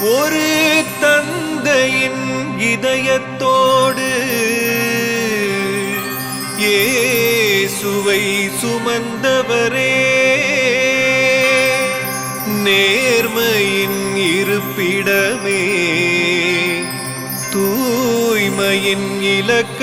ஒரு தந்தையின் இதயத்தோடு இயேசுவை சுமந்தவரே. நேர்மையின் இருப்பிடமே தூய்மையின் இலக்கணமே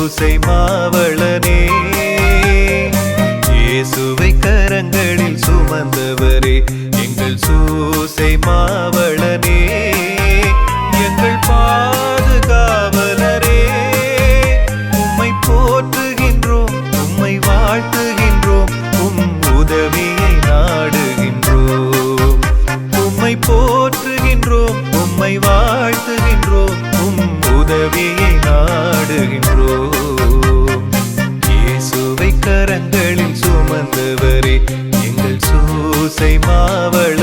ஓசை மாவளனே. இயேசுவை கரங்களில் சுமந்தவரே எங்கள் சூசை மாவளனே. எங்கள் பாதுகாவலரே உம்மை போற்றுகின்றோம் உம்மை வாழ்த்துகின்றோம் உம் உதவியை நாடுகின்றோம். உம்மை போற்றுகின்றோம் உம்மை வாழ்த்துகின்றோம் உம் உதவியை நாடுகின்றோம் இயேசுவை கரங்களில் சுமந்தவரே எங்கள் சூசை மாவளனே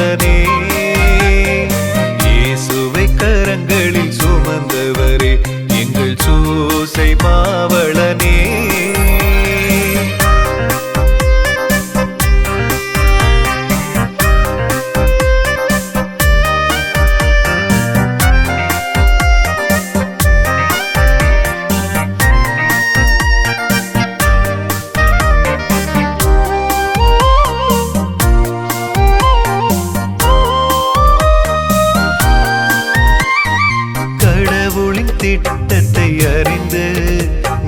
திட்டத்தை அறிந்து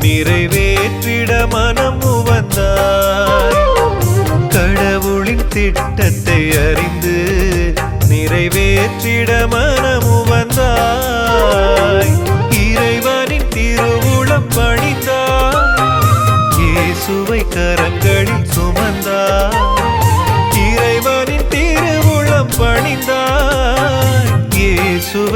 நிறைவேற்றிட மனம் வந்தாய் கடவுளின் திட்டத்தை அறிந்து நிறைவேற்றிட மனம்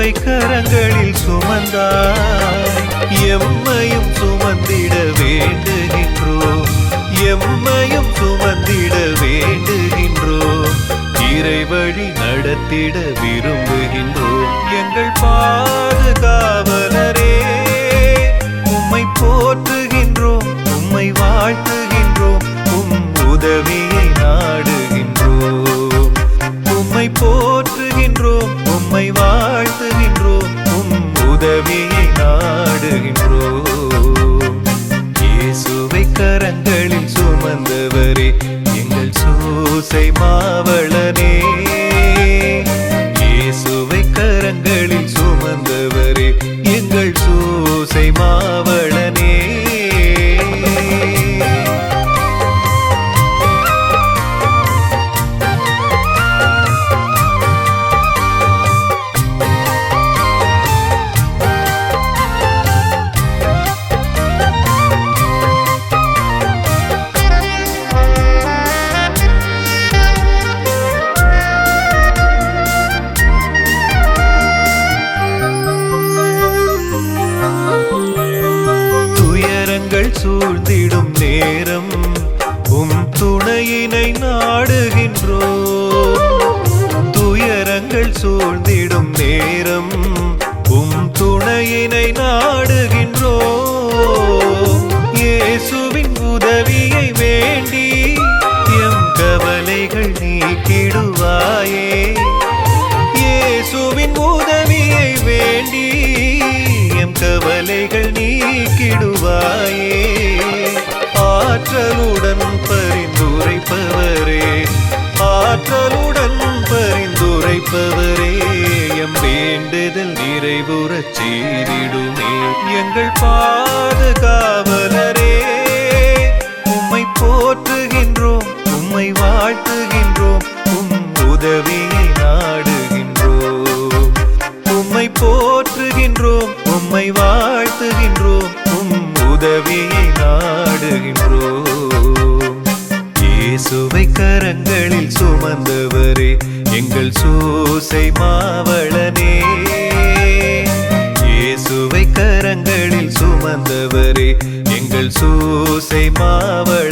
சிலுவை கரங்களில் சுமந்தாய். எம்மையும் சுமந்திட வேண்டுகின்றோம் எம்மையும் சுமந்திட வேண்டுகின்றோம் இறைவழி நடத்திட விரும்புகின்றோம் எங்கள் பாதுகாவலரே உம்மை போற்றுகின்றோம் உம்மை வாழ்த்துகின்றோம் உம் உதவியை நாடுகின்றோம். உம்மை போற்றுகின்றோம் உம்மை வாழ்த்துகின்றோம் உம் உதவியை நாடுகின்றோம். உம் துணையினை நாடுகின்றோம் துயரங்கள் சூழ்ந்திடும் நேரம் உம் துணையினை நாடுகின்றோம் இயேசுவின் உதவியை வேண்டி எம் கவலைகள் நீக்கிடுவாயே. இயேசுவின் உதவியை வேண்டி எம் கவலைகள் நீக்கிடுவாயே. ஆற்றலுடன் பரிந்துரைப்பவரே ஆற்றலுடன் பரிந்துரைப்பவரே எம் வேண்டுதல் நிறைவுறச் செய்திடுமே. எங்கள் பாதுகாவலரே உமை கரங்களில் சுமந்தவரே எங்கள் சூசை மாவளனே. இயேசுவை கரங்களில் சுமந்தவரே எங்கள் சூசை மாவள